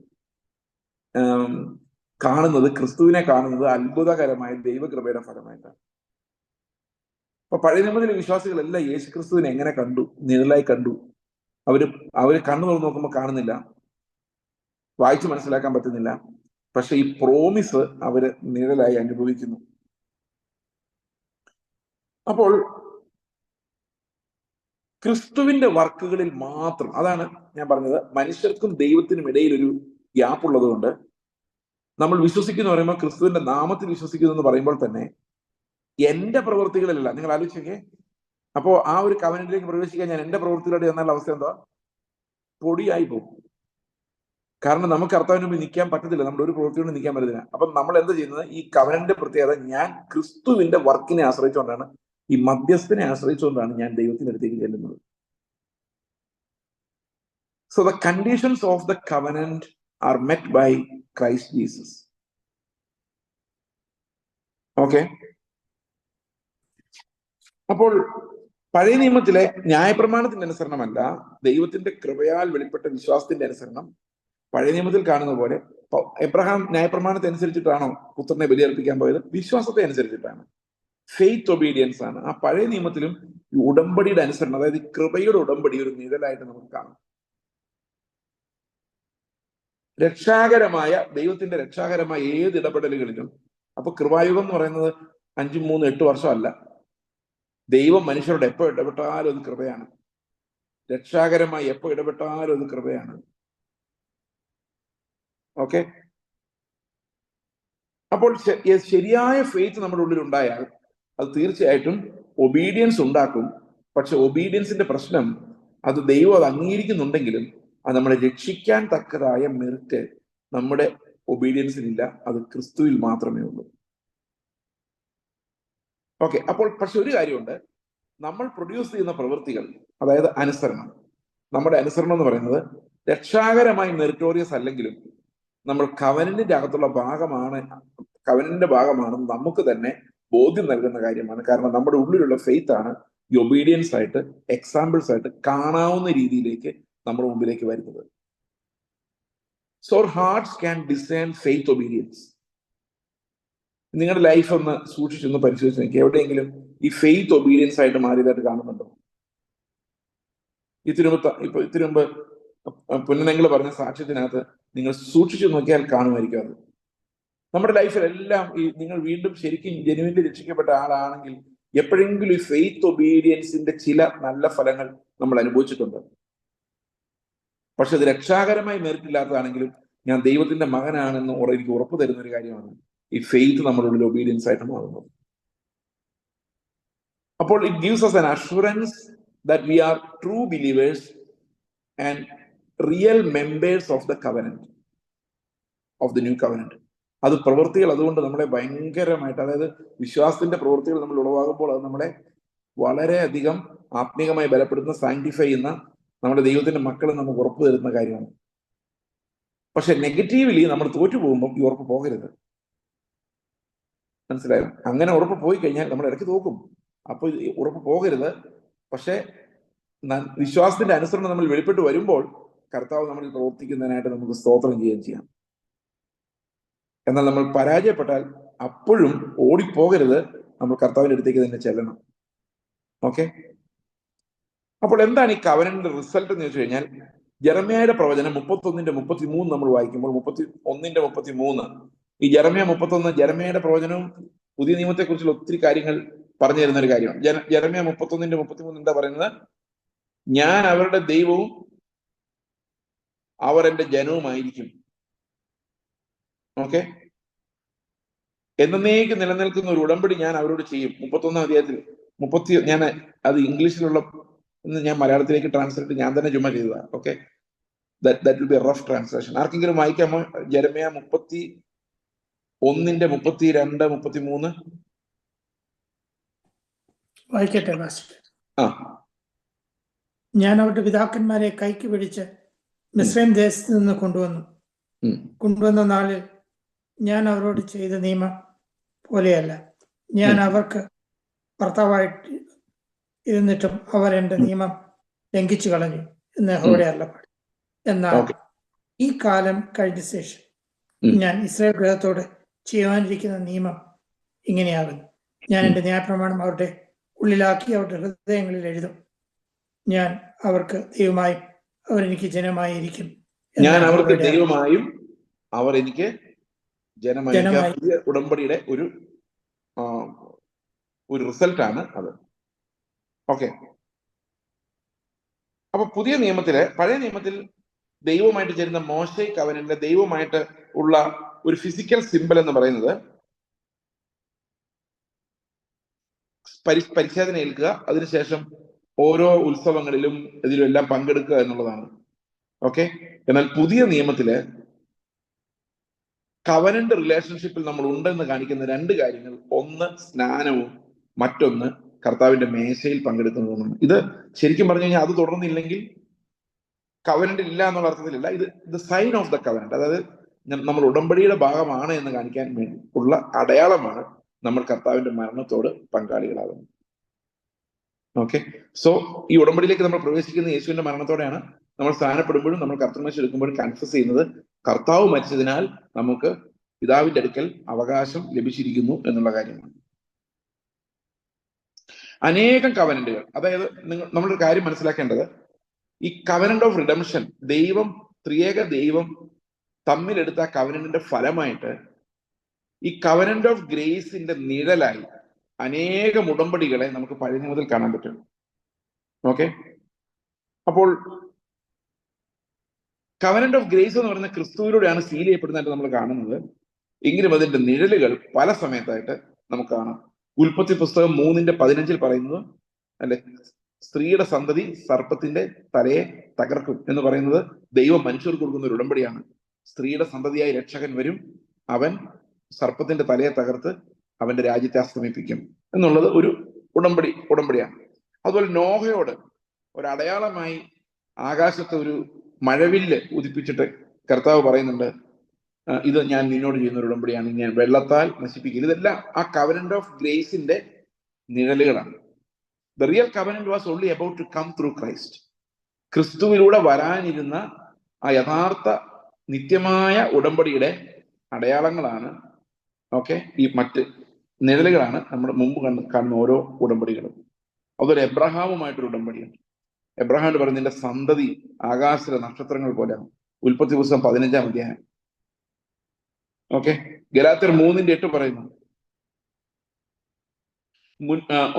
കാണുന്നത് ക്രിസ്തുവിനെ കാണുന്നത് അത്ഭുതകരമായ ദൈവകൃപയുടെ ഫലമായിട്ടാണ്. അപ്പൊ പഴയ നിയമത്തിലെ വിശ്വാസികളെല്ലാം യേശു ക്രിസ്തുവിനെ എങ്ങനെ കണ്ടു? നിഴലായി കണ്ടു. അവർ അവർ കണ്ണു തുറന്ന് നോക്കുമ്പോൾ കാണുന്നില്ല. വായിച്ചു മനസ്സിലാക്കാൻ പറ്റുന്നില്ല. പക്ഷെ ഈ പ്രോമിസ് അവർ നിഴലായി അനുഭവിക്കുന്നു. അപ്പോൾ ക്രിസ്തുവിന്റെ വർക്കുകളിൽ മാത്രം അതാണ് ഞാൻ പറഞ്ഞത് മനുഷ്യർക്കും ദൈവത്തിനും ഇടയിൽ ഒരു ഗ്യാപ്പ് ഉള്ളത് കൊണ്ട് നമ്മൾ വിശ്വസിക്കുന്ന പറയുമ്പോൾ ക്രിസ്തുവിന്റെ നാമത്തിൽ വിശ്വസിക്കുന്നു എന്ന് പറയുമ്പോൾ തന്നെ എന്റെ പ്രവൃത്തികളിലല്ല. നിങ്ങൾ ആലോചിച്ചേ അപ്പോ ആ ഒരു കവനത്തിലേക്ക് പ്രവേശിക്കാൻ ഞാൻ എന്റെ പ്രവൃത്തികളോട് ചെന്നാൽ അവസ്ഥ എന്താ പൊടിയായി പോകും. കാരണം നമുക്ക് കർത്താവിന് മുമ്പിൽ നിൽക്കാൻ പറ്റത്തില്ല. നമ്മുടെ ഒരു പ്രവൃത്തിയോട് നിൽക്കാൻ പറ്റത്തില്ല. അപ്പൊ നമ്മൾ എന്താ ചെയ്യുന്നത്? ഈ കവനന്റെ പ്രത്യേകത ഞാൻ ക്രിസ്തുവിന്റെ വർക്കിനെ ആശ്രയിച്ചുകൊണ്ടാണ് ഈ മധ്യസ്ഥനെ ആശ്രയിച്ചുകൊണ്ടാണ് ഞാൻ ദൈവത്തിന്റെ അടുത്തേക്ക് ചെല്ലുന്നത്. So the conditions of the covenant are met by Christ Jesus. Okay അപ്പോൾ പഴയ നിയമത്തിലെ ന്യായപ്രമാണത്തിന്റെ അനുസരണമല്ല ദൈവത്തിന്റെ കൃപയാൽ വെളിപ്പെട്ട വിശ്വാസത്തിന്റെ അനുസരണം. പഴയ നിയമത്തിൽ കാണുന്ന പോലെ എബ്രഹാം ന്യായപ്രമാണത്തെ അനുസരിച്ചിട്ടാണോ പുത്രനെ ബലിയർപ്പിക്കാൻ പോയത്? വിശ്വാസത്തെ അനുസരിച്ചിട്ടാണ്. ഫെയ്ത്ത് ഒബീഡിയൻസ് ആണ്. ആ പഴയ നിയമത്തിലും ഉടമ്പടിയുടെ അനുസരണം അതായത് കൃപയുടെ ഉടമ്പടി ഒരു നിഴലായിട്ട് നമുക്ക് കാണാം. രക്ഷാകരമായ ദൈവത്തിന്റെ രക്ഷാകരമായ ഏത് ഇടപെടലുകളിലും അപ്പൊ കൃപായുഗം എന്ന് പറയുന്നത് അഞ്ചും മൂന്ന് എട്ട് വർഷമല്ല. ദൈവം മനുഷ്യരോട് എപ്പോ ഇടപെട്ടാലും അത് കൃപയാണ്. രക്ഷാകരമായി എപ്പോ ഇടപെട്ടാലും അത് കൃപയാണ്. ഓക്കെ? അപ്പോൾ ശരിയായ ഫെയ്ത്ത് നമ്മുടെ ഉള്ളിൽ ഉണ്ടായാൽ അത് തീർച്ചയായിട്ടും ഒബീഡിയൻസ് ഉണ്ടാക്കും. പക്ഷെ ഒബീഡിയൻസിന്റെ പ്രശ്നം അത് ദൈവം അത് അംഗീകരിക്കുന്നുണ്ടെങ്കിലും അത് നമ്മളെ രക്ഷിക്കാൻ തക്കതായ മെറിറ്റ് നമ്മുടെ ഒബീഡിയൻസിനില്ല അത് ക്രിസ്തുവിൽ മാത്രമേ ഉള്ളൂ. ഓക്കെ അപ്പോൾ പക്ഷെ ഒരു കാര്യമുണ്ട്. നമ്മൾ പ്രൊഡ്യൂസ് ചെയ്യുന്ന പ്രവൃത്തികൾ അതായത് അനുസരണം. നമ്മുടെ അനുസരണം എന്ന് പറയുന്നത് രക്ഷാകരമായി മെറിറ്റോറിയസ് അല്ലെങ്കിലും നമ്മൾ കവനന്റിന്റെ അകത്തുള്ള ഭാഗമാണ് കവനന്റിന്റെ ഭാഗമാണെന്ന് നമുക്ക് തന്നെ ബോധ്യം നൽകുന്ന കാര്യമാണ്. കാരണം നമ്മുടെ ഉള്ളിലുള്ള ഫെയ്ത്താണ് ഈ ഒബീഡിയൻസ് ആയിട്ട് എക്സാമ്പിൾസ് ആയിട്ട് കാണാവുന്ന രീതിയിലേക്ക് നമ്മുടെ മുമ്പിലേക്ക് വരുന്നത്. So hearts can design faith obedience നിങ്ങളുടെ ലൈഫ് ഒന്ന് സൂക്ഷിച്ചൊന്ന് പരിശോധിച്ച് നോക്കി. എവിടെയെങ്കിലും ഈ ഫെയ്ത്ത് ഒബീഡിയൻസ് ആയിട്ട് മാറിയതായിട്ട് കാണുന്നുണ്ടോ? മുമ്പ് ഇപ്പൊ ഇതിനു മുമ്പ് പുന്നനങ്ങൾ പറഞ്ഞ സാക്ഷ്യത്തിനകത്ത് നിങ്ങൾ സൂക്ഷിച്ചു നോക്കിയാൽ കാണുമായിരിക്കും അത്. നമ്മുടെ ലൈഫിലെല്ലാം ഈ നിങ്ങൾ വീണ്ടും ശരിക്കും ജനുവിന്റെ രക്ഷിക്കപ്പെട്ട ആളാണെങ്കിൽ എപ്പോഴെങ്കിലും ഈ ഫെയ്ത്ത് ഒബീഡിയൻസിന്റെ ചില നല്ല ഫലങ്ങൾ നമ്മൾ അനുഭവിച്ചിട്ടുണ്ട്. പക്ഷെ അത് രക്ഷാകരമായി നേരിട്ടില്ലാത്തതാണെങ്കിലും ഞാൻ ദൈവത്തിന്റെ മകനാണെന്ന് എനിക്ക് ഉറപ്പ് തരുന്ന ഒരു കാര്യമാണ് ഈ ഫെയ്ത്ത് നമ്മളുള്ളിൽ ഒബീഡിയൻസ് ആയിട്ട് മാറുന്നത്. അപ്പോൾ it gives us an assurance that we are true believers and real members of the covenant of the new covenant അത് പ്രവൃത്തികൾ അതുകൊണ്ട് നമ്മളെ ഭയങ്കരമായിട്ട് അതായത് വിശ്വാസത്തിന്റെ പ്രവൃത്തികൾ നമ്മൾ ഉളവാകുമ്പോൾ അത് നമ്മളെ വളരെയധികം ആത്മീകമായി ബലപ്പെടുത്തുന്ന സാങ്ടിഫൈ ചെയ്യുന്ന നമ്മുടെ ദൈവത്തിന്റെ മക്കളെ നമുക്ക് ഉറപ്പ് തരുന്ന കാര്യമാണ്. പക്ഷെ നെഗറ്റീവ്ലി നമ്മൾ തോറ്റു പോകുമ്പോൾ ഈ ഉറപ്പ് പോകരുത്. മനസ്സിലായോ? അങ്ങനെ ഉറപ്പ് പോയി കഴിഞ്ഞാൽ നമ്മൾ ഇടയ്ക്ക് തോക്കും. അപ്പൊ ഈ ഉറപ്പ് പോകരുത്. പക്ഷെ വിശ്വാസത്തിന്റെ അനുസരണം നമ്മൾ വെളിപ്പെട്ട് വരുമ്പോൾ കർത്താവ് നമ്മൾ പ്രവർത്തിക്കുന്നതിനായിട്ട് നമുക്ക് സ്തോത്രം ചെയ്യുകയും ചെയ്യാം. എന്നാൽ നമ്മൾ പരാജയപ്പെട്ടാൽ അപ്പോഴും ഓടിപ്പോകരുത്. നമ്മൾ കർത്താവിന്റെ അടുത്തേക്ക് തന്നെ ചെല്ലണം. ഓക്കെ? അപ്പോൾ എന്താണ് ഈ കവനന്റെ റിസൾട്ട് എന്ന് വെച്ച് കഴിഞ്ഞാൽ ജർമ്മയുടെ പ്രവചനം മുപ്പത്തൊന്നിന്റെ മുപ്പത്തി മൂന്ന് നമ്മൾ വായിക്കുമ്പോൾ മുപ്പത്തി ഒന്നിന്റെ മുപ്പത്തി മൂന്ന് ഈ ജെറമ്യ മുപ്പത്തൊന്ന് ജർമ്മയുടെ പ്രവചനവും പുതിയ നിയമത്തെ കുറിച്ചുള്ള ഒത്തിരി കാര്യങ്ങൾ പറഞ്ഞു തരുന്ന ഒരു കാര്യമാണ്. ജന- ഒന്നിന്റെ മുപ്പത്തൊന്നിന്റെ മുപ്പത്തിമൂന്ന് എന്താ പറയുന്നത്? ഞാൻ അവരുടെ ദൈവവും അവർ എന്റെ ജനവുമായിരിക്കും. ഓക്കെ? എന്നേക്ക് നിലനിൽക്കുന്ന ഒരു ഉടമ്പടി ഞാൻ അവരോട് ചെയ്യും. മുപ്പത്തൊന്നാം അധ്യായത്തിൽ മുപ്പത്തി ഞാൻ അത് ഇംഗ്ലീഷിലുള്ള എന്ന് ഞാൻ മലയാളത്തിലേക്ക് ട്രാൻസ്ലേറ്റ് ഞാൻ തന്നെ ജുമ ചെയ്തതാണ്. Okay that that will be rough translation ആർക്കെങ്കിലും വായിക്കാമോ ജരമയ മുപ്പത്തി ഒന്നിന്റെ മുപ്പത്തി രണ്ട് മുപ്പത്തി മൂന്ന് വായിക്കട്ടെ ആ. ഞാൻ അവരുടെ പിതാക്കന്മാരെ കൈക്ക് പിടിച്ച് മിസ്രൈം ദേശത്ത് നിന്ന് കൊണ്ടുവന്നു. കൊണ്ടുവന്ന നാളിൽ ഞാൻ അവരോട് ചെയ്ത നിയമം പോലെയല്ല. ഞാൻ അവർക്ക് ഭർത്താവായിട്ട് ഇരുന്നിട്ടും അവർ എന്റെ നിയമം ലംഘിച്ചു കളഞ്ഞു എന്ന് അവിടെ അല്ലപ്പാട് എന്നാൽ ഈ കാലം കഴിഞ്ഞ ശേഷം ഞാൻ ഇസ്രായേൽ ഗ്രഹത്തോട് ചെയ്യുവാനിരിക്കുന്ന നിയമം ഇങ്ങനെയാകുന്നു. ഞാൻ എന്റെ ന്യായപ്രമാണം അവരുടെ ഉള്ളിലാക്കി അവരുടെ ഹൃദയങ്ങളിൽ എഴുതും. ഞാൻ അവർക്ക് ദൈവമായും അവരെനിക്ക് ജനമായി ഇരിക്കും ഞാൻ അവർക്ക് ദൈവമായും അവർ എനിക്ക് ജനമായി ഉടമ്പടിയുടെ ഒരു ഒരു റിസൾട്ട് ആണ് അത്. ഓക്കെ അപ്പൊ പുതിയ നിയമത്തിൽ പഴയ നിയമത്തിൽ ദൈവമായിട്ട് ചേരുന്ന മോശെ കവനന്റെ ദൈവമായിട്ട് ഉള്ള ഒരു ഫിസിക്കൽ സിമ്പിൾ എന്ന് പറയുന്നത് പരി പരിശോധന ഏൽക്കുക അതിനുശേഷം ഓരോ ഉത്സവങ്ങളിലും ഇതിലും എല്ലാം പങ്കെടുക്കുക എന്നുള്ളതാണ്. ഓക്കെ എന്നാൽ പുതിയ നിയമത്തിൽ കവനന്റ് റിലേഷൻഷിപ്പിൽ നമ്മൾ ഉണ്ടെന്ന് കാണിക്കുന്ന രണ്ട് കാര്യങ്ങൾ ഒന്ന് സ്നാനവും മറ്റൊന്ന് കർത്താവിന്റെ മേശയിൽ പങ്കെടുക്കുന്നതുമാണ് ഇത് ശരിക്കും പറഞ്ഞു കഴിഞ്ഞാൽ അത് തുടർന്നില്ലെങ്കിൽ കവനന്റ് ഇല്ല എന്നുള്ള അർത്ഥത്തിലല്ല. ഇത് the sign of the covenant അതായത് നമ്മൾ ഉടമ്പടിയുടെ ഭാഗമാണ് എന്ന് കാണിക്കാൻ വേണ്ടി ഉള്ള അടയാളമാണ് നമ്മൾ കർത്താവിന്റെ മരണത്തോട് പങ്കാളികളാകുന്നത്. ഓക്കെ സോ ഈ ഉടമ്പടിയിലേക്ക് നമ്മൾ പ്രവേശിക്കുന്ന യേശുവിന്റെ മരണത്തോടെയാണ് നമ്മൾ സ്ഥാനപ്പെടുമ്പോഴും നമ്മൾ കർത്തമേശ എടുക്കുമ്പോഴും കൺഫസ് ചെയ്യുന്നത്. കർത്താവ് മരിച്ചതിനാൽ നമുക്ക് പിതാവിന്റെ അടുക്കൽ അവകാശം ലഭിച്ചിരിക്കുന്നു എന്നുള്ള കാര്യമാണ്. അനേകം കവനന്റുകൾ അതായത് നിങ്ങൾ നമ്മളൊരു കാര്യം മനസ്സിലാക്കേണ്ടത് ഈ കവനന്റ് ഓഫ് റിഡംഷൻ ദൈവം ത്രിയേക ദൈവം തമ്മിലെടുത്ത കവനന്റിന്റെ ഫലമായിട്ട് ഈ കവനന്റ് ഓഫ് ഗ്രേസിന്റെ നിഴലായി അനേകം ഉടമ്പടികളെ നമുക്ക് പഴയ നിയമത്തിൽ കാണാൻ പറ്റും. ഓക്കെ? അപ്പോൾ കവനന്റ് ഓഫ് ഗ്രേസ് എന്ന് പറയുന്ന ക്രിസ്തുവിലൂടെയാണ് സീൽ ചെയ്യപ്പെടുന്നതായിട്ട് നമ്മൾ കാണുന്നത്. എങ്കിലും അതിന്റെ നിഴലുകൾ പല സമയത്തായിട്ട് നമുക്ക് കാണാം. ഉൽപ്പത്തി പുസ്തകം മൂന്നിന്റെ പതിനഞ്ചിൽ പറയുന്നത് അല്ലെ? സ്ത്രീയുടെ സന്തതി സർപ്പത്തിന്റെ തലയെ തകർക്കും എന്ന് പറയുന്നത് ദൈവം മനുഷ്യർക്ക് കൊടുക്കുന്ന ഒരു ഉടമ്പടിയാണ്. സ്ത്രീയുടെ സന്തതിയായി രക്ഷകൻ വരും അവൻ സർപ്പത്തിന്റെ തലയെ തകർത്ത് അവന്റെ രാജ്യത്തെ അസ്തമിപ്പിക്കും എന്നുള്ളത് ഒരു ഉടമ്പടി ഉടമ്പടിയാണ്. അതുപോലെ നോഹയോട് ഒരടയാളമായി ആകാശത്ത് ഒരു മഴവില്ല് ഉദിപ്പിച്ചിട്ട് കർത്താവ് പറയുന്നുണ്ട് "ആ, ഇത് ഞാൻ നിന്നോട് ചെയ്യുന്ന ഒരു ഉടമ്പടിയാണ്. ഞാൻ വെള്ളത്താൽ നശിപ്പിക്കില്ല ഇതെല്ലാം ആ കവനന്റ് ഓഫ് ഗ്രേസിന്റെ നിഴലുകളാണ്. The real covenant was only about to come through Christ ക്രിസ്തുവിലൂടെ വരാനിരുന്ന ആ യഥാർത്ഥ നിത്യമായ ഉടമ്പടിയുടെ അടയാളങ്ങളാണ് ഓക്കെ ഈ മറ്റ് നിഴലുകളാണ് നമ്മൾ മുമ്പ് കണ്ട് കാണുന്ന ഓരോ ഉടമ്പടികളും. അതൊരു എബ്രഹാമുമായിട്ടൊരു ഉടമ്പടിയാണ്. എബ്രഹാം പറയുന്ന സന്തതി ആകാശത്തിലെ നക്ഷത്രങ്ങൾ പോലെയാണ്. ഉൽപ്പത്തി പുസ്തകം പതിനഞ്ചാം അധ്യായം. ഓക്കെ ഗലാത്തിർ മൂന്നിന്റെ എട്ട് പറയുന്നു.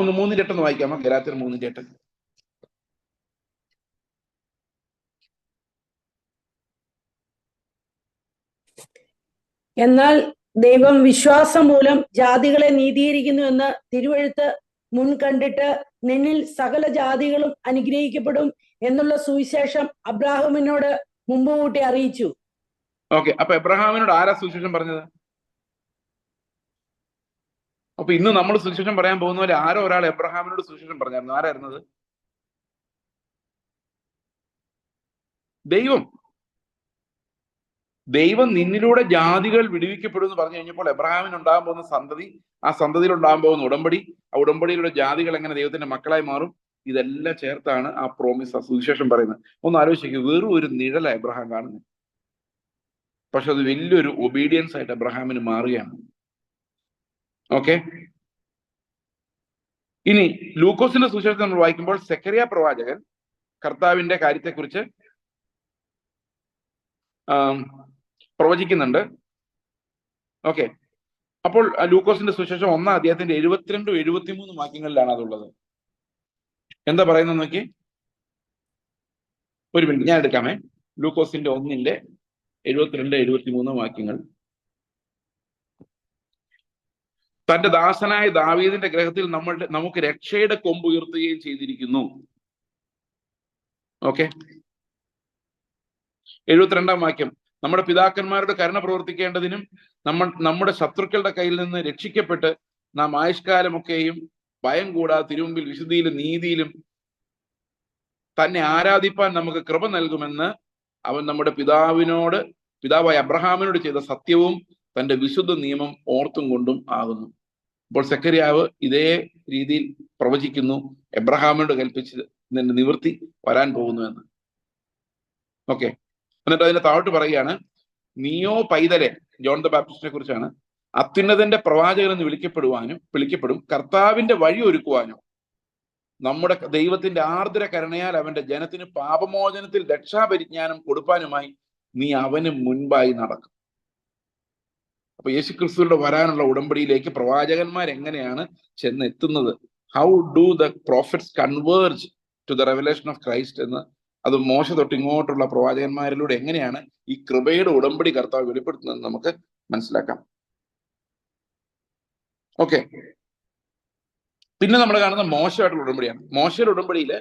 ഒന്ന് മൂന്നിന്റെ എട്ട് ഒന്ന് വായിക്കാമോ? ഗലാത്തിർ മൂന്നിന്റെ എട്ട്. എന്നാൽ ദൈവം വിശ്വാസം മൂലം ജാതികളെ നീതിയിരിക്കുന്നു എന്ന് തിരുവഴുത്ത് മുൻ കണ്ടിട്ട് നിന്നിൽ സകല ജാതികളും അനുഗ്രഹിക്കപ്പെടും എന്നുള്ള സുവിശേഷം അബ്രാഹമിനോട് മുമ്പ് കൂട്ടി അറിയിച്ചു. ഓക്കെ അപ്പൊ എബ്രഹാമിനോട് ആരാ സുവിശേഷം പറഞ്ഞത്? അപ്പൊ ഇന്ന് നമ്മൾ സുവിശേഷം പറയാൻ പോകുന്ന പോലെ ആരോ ഒരാൾ എബ്രഹാമിനോട് സുവിശേഷം പറഞ്ഞായിരുന്നു. ആരായിരുന്നത്? ദൈവം. ദൈവം നിന്നിലൂടെ ജാതികൾ വിടുവിക്കപ്പെടും എന്ന് പറഞ്ഞു കഴിഞ്ഞപ്പോൾ എബ്രഹാമിന് ഉണ്ടാകാൻ പോകുന്ന സന്തതി ആ സന്തതിയിൽ ഉണ്ടാകാൻ പോകുന്ന ഉടമ്പടി ആ ഉടമ്പടിയിലൂടെ ജാതികൾ എങ്ങനെ ദൈവത്തിന്റെ മക്കളായി മാറും? ഇതെല്ലാം ചേർത്താണ് ആ പ്രോമിസ് ആ സുവിശേഷം പറയുന്നത്. ഒന്ന് ആലോചിക്കുക വെറും ഒരു നിഴല എബ്രഹാം കാണുന്നത് പക്ഷെ അത് വലിയൊരു ഒബീഡിയൻസ് ആയിട്ട് അബ്രഹാമിന് മാറുകയാണ്. ഓക്കെ ഇനി ലൂക്കോസിന്റെ സുശേഷം നമ്മൾ വായിക്കുമ്പോൾ സെക്കരിയ പ്രവാചകൻ കർത്താവിന്റെ കാര്യത്തെക്കുറിച്ച് പ്രവചിക്കുന്നുണ്ട്. ഓക്കെ അപ്പോൾ ലൂക്കോസിന്റെ സുശേഷം ഒന്നാം അദ്ദേഹത്തിന്റെ എഴുപത്തിരണ്ടും എഴുപത്തിമൂന്നും വാക്യങ്ങളിലാണ് അതുള്ളത്. എന്താ പറയുന്നത് നോക്കി ഒരു മിനിറ്റ് ഞാൻ എടുക്കാമേ. ലൂക്കോസിന്റെ ഒന്നിന്റെ എഴുപത്തിരണ്ട് എഴുപത്തിമൂന്ന് വാക്യങ്ങൾ. തന്റെ ദാസനായ ദാവീദിന്റെ ഗ്രഹത്തിൽ നമ്മളുടെ നമുക്ക് രക്ഷയുടെ കൊമ്പ് ഉയർത്തുകയും ചെയ്തിരിക്കുന്നു. ഓക്കെ. എഴുപത്തിരണ്ടാം വാക്യം. നമ്മുടെ പിതാക്കന്മാരുടെ കരുണ പ്രവർത്തിക്കേണ്ടതിനും നമ്മൾ നമ്മുടെ ശത്രുക്കളുടെ കയ്യിൽ നിന്ന് രക്ഷിക്കപ്പെട്ട് നാം ആയുഷ്കാലമൊക്കെയും ഭയം കൂടാതെ തിരുമുമ്പിൽ വിശുദ്ധിയിലും നീതിയിലും തന്നെ ആരാധിപ്പാൻ നമുക്ക് കൃപ നൽകുമെന്ന് അവൻ നമ്മുടെ പിതാവിനോട് പിതാവായ അബ്രഹാമിനോട് ചെയ്ത സത്യവും തന്റെ വിശുദ്ധ നിയമം ഓർത്തും കൊണ്ടും ആകുന്നു. അപ്പോൾ സെക്കരിയാവ് ഇതേ രീതിയിൽ പ്രവചിക്കുന്നു എബ്രഹാമിനോട് കൽപ്പിച്ച് നിന്റെ നിവൃത്തി വരാൻ പോകുന്നു എന്ന്. ഓക്കെ. എന്നിട്ട് അതിന്റെ താഴോട്ട് പറയുകയാണ് നിയോ പൈതലെ ജോൺ ദ ബാപ്റ്റിസ്റ്റിനെ കുറിച്ചാണ് അത്യുന്നതന്റെ പ്രവാചകൻ എന്ന് വിളിക്കപ്പെടുവാനും വിളിക്കപ്പെടും കർത്താവിന്റെ വഴി ഒരുക്കുവാനും നമ്മുടെ ദൈവത്തിന്റെ ആർദ്ര കരുണയാൽ അവന്റെ ജനത്തിന് പാപമോചനത്തിൽ രക്ഷാപരിജ്ഞാനം കൊടുപ്പാനുമായി നീ അവന് മുൻപായി നടക്കും. അപ്പൊ യേശു ക്രിസ്തുവിന്റെ വരാനുള്ള ഉടമ്പടിയിലേക്ക് പ്രവാചകന്മാർ എങ്ങനെയാണ് ചെന്ന് എത്തുന്നത് how do the prophets converge to the revelation of Christ എന്ന് അത് മോശ തൊട്ട് ഇങ്ങോട്ടുള്ള പ്രവാചകന്മാരിലൂടെ എങ്ങനെയാണ് ഈ കൃപയുടെ ഉടമ്പടി കർത്താവ് വെളിപ്പെടുത്തുന്നത് നമുക്ക് മനസ്സിലാക്കാം. ഓക്കെ പിന്നെ നമ്മൾ കാണുന്ന മോശമായിട്ടുള്ള ഉടമ്പടിയാണ്. മോശയുടെ ഉടമ്പടിയിൽ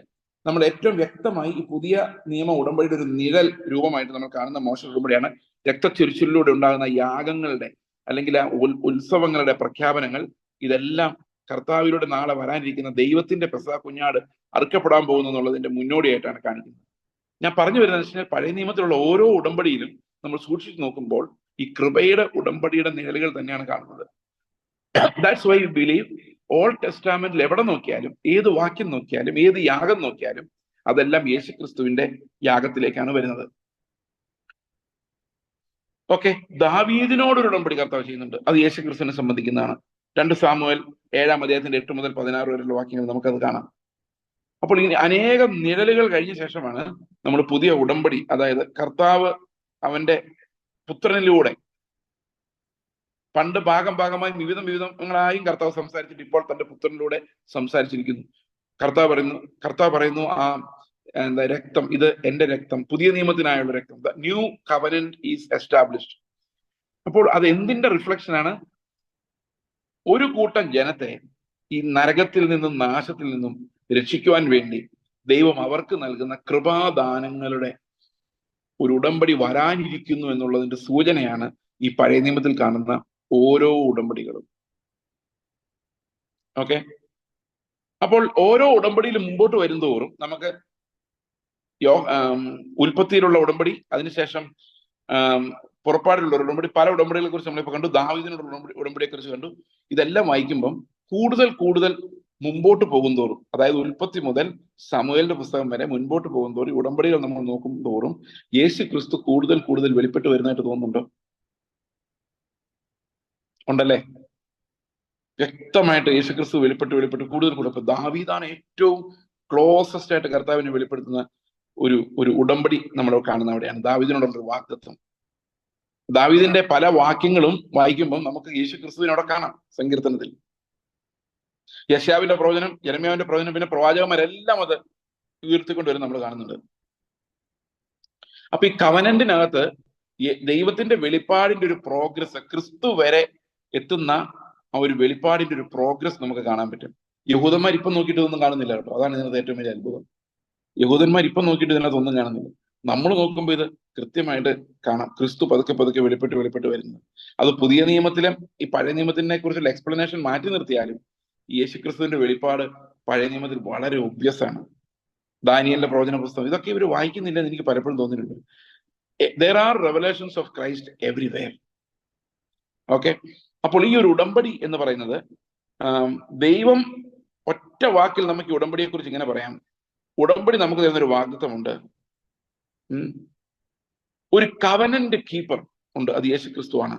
നമ്മൾ ഏറ്റവും വ്യക്തമായി ഈ പുതിയ നിയമ ഉടമ്പടിയുടെ ഒരു നിഴൽ രൂപമായിട്ട് നമ്മൾ കാണുന്ന മോശ ഉടമ്പടിയാണ്. രക്തച്ചൊരിച്ചിലൂടെ ഉണ്ടാകുന്ന യാഗങ്ങളുടെ അല്ലെങ്കിൽ ആ ഉത്സവങ്ങളുടെ പ്രഖ്യാപനങ്ങൾ ഇതെല്ലാം കർത്താവിലൂടെ നാളെ വരാനിരിക്കുന്ന ദൈവത്തിന്റെ പ്രസാ കുഞ്ഞാട് അറുക്കപ്പെടാൻ പോകുന്നു എന്നുള്ളതിന്റെ മുന്നോടിയായിട്ടാണ് കാണിക്കുന്നത്. ഞാൻ പറഞ്ഞു വരുന്നത് വെച്ചാൽ പഴയ നിയമത്തിലുള്ള ഓരോ ഉടമ്പടിയിലും നമ്മൾ സൂക്ഷിച്ചു നോക്കുമ്പോൾ ഈ കൃപയുടെ ഉടമ്പടിയുടെ നിഴലുകൾ തന്നെയാണ് കാണുന്നത്. That's why you believe old ടെസ്റ്റാമെന്റിൽ എവിടെ നോക്കിയാലും ഏത് വാക്യം നോക്കിയാലും ഏത് യാഗം നോക്കിയാലും അതെല്ലാം യേശുക്രിസ്തുവിന്റെ യാഗത്തിലേക്കാണ് വരുന്നത്. ഓക്കെ ദാവീദിനോടൊരു ഉടമ്പടി കർത്താവ് ചെയ്യുന്നുണ്ട്. അത് യേശുക്രിസ്തുവിനെ സംബന്ധിക്കുന്നതാണ്. രണ്ട് സാമുവൽ ഏഴാം അദ്ദേഹത്തിന്റെ എട്ട് മുതൽ പതിനാറ് വരെയുള്ള വാക്യങ്ങൾ നമുക്കത് കാണാം. അപ്പോൾ ഇനി അനേകം നിഴലുകൾ കഴിഞ്ഞ ശേഷമാണ് നമ്മൾ പുതിയ ഉടമ്പടി അതായത് കർത്താവ് അവന്റെ പുത്രനിലൂടെ പണ്ട് ഭാഗം ഭാഗമായി വിവിധം വിവിധങ്ങളായും കർത്താവ് സംസാരിച്ചിട്ട് ഇപ്പോൾ തന്റെ പുത്രനിലൂടെ സംസാരിച്ചിരിക്കുന്നു. കർത്താവ് പറയുന്നു കർത്താവ് പറയുന്നു ആ എന്താ രക്തം ഇത് എന്റെ രക്തം പുതിയ നിയമത്തിനായുള്ള രക്തം. ന്യൂ കവനന്റ് ഈസ് എസ്റ്റാബ്ലിഷ്ഡ് അപ്പോൾ അത് എന്തിന്റെ റിഫ്ലക്ഷൻ ആണ്? ഒരു കൂട്ടം ജനത്തെ ഈ നരകത്തിൽ നിന്നും നാശത്തിൽ നിന്നും രക്ഷിക്കുവാൻ വേണ്ടി ദൈവം അവർക്ക് നൽകുന്ന കൃപാദാനങ്ങളുടെ ഒരു ഉടമ്പടി വരാനിരിക്കുന്നു എന്നുള്ളതിന്റെ സൂചനയാണ് ഈ പഴയ നിയമത്തിൽ കാണുന്ന ഓരോ ഉടമ്പടികളും. ഓക്കെ അപ്പോൾ ഓരോ ഉടമ്പടിയിലും മുമ്പോട്ട് വരുന്തോറും നമുക്ക് യോ ഉൽപ്പത്തിയിലുള്ള ഉടമ്പടി അതിനുശേഷം പുറപ്പാടിലുള്ള ഉടമ്പടി പല ഉടമ്പടികളെ കുറിച്ച് നമ്മളിപ്പോൾ കണ്ടു. ദാവിദിനുള്ള ഉടമ്പടി ഉടമ്പടിയെ കുറിച്ച് കണ്ടു. ഇതെല്ലാം വായിക്കുമ്പം കൂടുതൽ കൂടുതൽ മുമ്പോട്ട് പോകും തോറും അതായത് ഉൽപ്പത്തി മുതൽ സമൂഹലിന്റെ പുസ്തകം വരെ മുൻപോട്ട് പോകും തോറും ഉടമ്പടികൾ നമ്മൾ നോക്കും തോറും യേശു ക്രിസ്തു കൂടുതൽ കൂടുതൽ വെളിപ്പെട്ട് വരുന്നതായിട്ട് തോന്നുന്നുണ്ടോ? ഉണ്ടല്ലേ? വ്യക്തമായിട്ട് യേശു ക്രിസ്തു വെളിപ്പെട്ട് വെളിപ്പെട്ട് കൂടുതൽ കൂടുതൽ ദാവീദാണ് ഏറ്റവും ക്ലോസസ്റ്റ് ആയിട്ട് കർത്താവിനെ വെളിപ്പെടുത്തുന്ന ഒരു ഒരു ഉടമ്പടി നമ്മൾ കാണുന്ന അവിടെയാണ്. ദാവീദിനോടുള്ള വാക്തത്വം ദാവീദിന്റെ പല വാക്യങ്ങളും വായിക്കുമ്പോൾ നമുക്ക് യേശു ക്രിസ്തുവിനോടെ കാണാം സങ്കീർത്തനത്തിൽ. യശാവിന്റെ പ്രവചനം ജനമ്യാവിന്റെ പ്രവചനം പിന്നെ പ്രവാചകന്മാരെല്ലാം അത് ഉയർത്തിക്കൊണ്ടുവരും നമ്മൾ കാണുന്നുണ്ട്. അപ്പൊ ഈ കവനന്റിനകത്ത് ദൈവത്തിന്റെ വെളിപ്പാടിന്റെ ഒരു പ്രോഗ്രസ് ക്രിസ്തു വരെ എത്തുന്ന ആ ഒരു വെളിപ്പാടിന്റെ ഒരു പ്രോഗ്രസ് നമുക്ക് കാണാൻ പറ്റും. യഹൂദന്മാർ ഇപ്പം നോക്കിയിട്ട് ഒന്നും കാണുന്നില്ല കേട്ടോ. അതാണ് ഇതിനകത്ത് ഏറ്റവും വലിയ അത്ഭുതം. യഹൂദന്മാർ ഇപ്പം നോക്കിയിട്ട് ഇതിനകത്ത് ഒന്നും കാണുന്നില്ല. നമ്മൾ നോക്കുമ്പോൾ ഇത് കൃത്യമായിട്ട് കാണാം. ക്രിസ്തു പതുക്കെ പതുക്കെ വെളിപ്പെട്ട് വെളിപ്പെട്ട് വരുന്നത് അത് പുതിയ നിയമത്തിലും ഈ പഴയ നിയമത്തിനെ കുറിച്ചുള്ള എക്സ്പ്ലനേഷൻ മാറ്റി നിർത്തിയാലും യേശു ക്രിസ്തുവിന്റെ വെളിപ്പാട് പഴയ നിയമത്തിൽ വളരെ ഒബ്വിയസ് ആണ്. ദാനിയലിന്റെ പ്രവചന പുസ്തകം. ഇതൊക്കെ ഇവർ വായിക്കുന്നില്ലെന്ന് എനിക്ക് പലപ്പോഴും തോന്നിയിട്ടുണ്ട്. There are revelations of Christ everywhere okay അപ്പോൾ ഈ ഒരു ഉടമ്പടി എന്ന് പറയുന്നത് ദൈവം ഒറ്റ വാക്കിൽ നമുക്ക് ഉടമ്പടിയെ കുറിച്ച് ഇങ്ങനെ പറയാം. ഉടമ്പടി നമുക്ക് തരുന്ന ഒരു വാഗ്ദത്വമുണ്ട് ഒരു കവനന്റ് കീപ്പർ ഉണ്ട്. അത് യേശു ക്രിസ്തുവാണ്